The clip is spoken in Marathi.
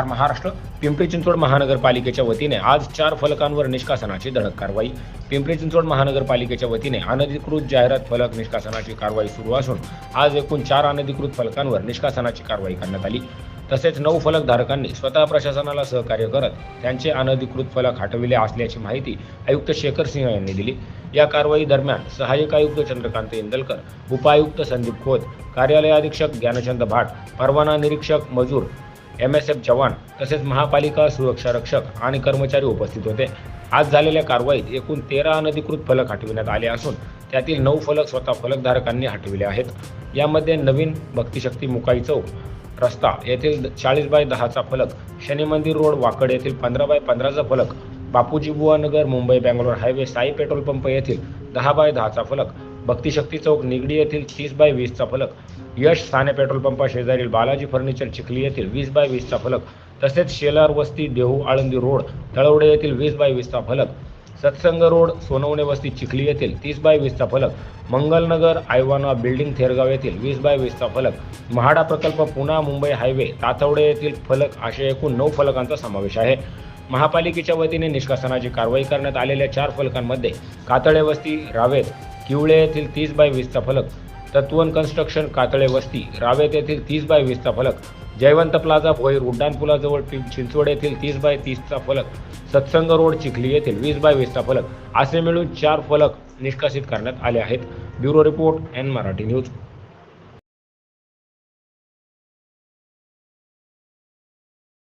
नमस्कार महाराष्ट्र पिंपरी चिंचवड महानगरपालिकेच्या वतीने आज चार फलकांवर निष्कासनाची धडक कारवाई. पिंपरी चिंचवड महानगरपालिकेच्या वतीने अनधिकृत जाहिरात फलक निष्कासनाची कारवाई सुरू असून आज एकूण चार अनधिकृत फलकांवर निष्कासनाची कारवाई करण्यात आली. तसेच नऊ फलकधारकांनी स्वतः प्रशासनाला सहकार्य करत त्यांचे अनधिकृत फलक हटविले असल्याची माहिती आयुक्त शेखर सिंह यांनी दिली. या कारवाई दरम्यान सहाय्यक आयुक्त चंद्रकांत इंदलकर उपायुक्त संदीप खोत कार्यालय अधीक्षक ज्ञानचंद भाट परवाना निरीक्षक मजूर एम एस एफ जवान तसेच महापालिका सुरक्षा रक्षक आणि कर्मचारी उपस्थित होते. आज झालेल्या कारवाईत एकूण तेरा अनधिकृत फलक हटविण्यात आले असून त्यातील नऊ फलक स्वतः फलकधारकांनी हटविले आहेत. यामध्ये नवीन भक्तिशक्ती मुकाई चौक रस्ता येथील चाळीस बाय दहाचा फलक शनी मंदिर रोड वाकड येथील पंधरा बाय पंधराचा फलक Bapuji Buwa Nagar Mumbai Bangalore highway Sai petrol pump येथील दहा बाय दहाचा फलक भक्तिशक्ती चौक निगडी येथील तीस बाय वीसचा फलक यश साने पेट्रोल पंपा शेजारील बालाजी फर्निचर चिखली येथील वीस बाय वीसचा फलक तसेच शेलार वस्ती देहू आळंदी रोड तळवडे येथील वीस बाय वीसचा फलक सत्संग रोड सोनवणे वस्ती चिखली येथील तीस बाय वीसचा फलक मंगलनगर आयवाना बिल्डिंग थेरगाव येथील वीस बाय वीसचा फलक म्हाडा प्रकल्प पुणा मुंबई हायवे तातवडे येथील फलक असे एकूण नऊ फलकांचा समावेश आहे. महापालिकेच्या वतीने निष्कासनाची कारवाई करण्यात आलेल्या चार फलकांमध्ये कातळे वस्ती रावेत किवळे येथील तीस बाय वीसचा फलक तत्वन कन्स्ट्रक्शन कातळे वस्ती रावेत येथील तीस बाय वीसचा फलक जयवंत प्लाझा भोईर उड्डाणपुलाजवळ चिंचवड येथील तीस बाय तीसचा फलक सत्संग रोड चिखली येथील वीस बाय वीसचा फलक असे मिळून चार फलक निष्कासित करण्यात आले आहेत. Bureau report N Marathi news.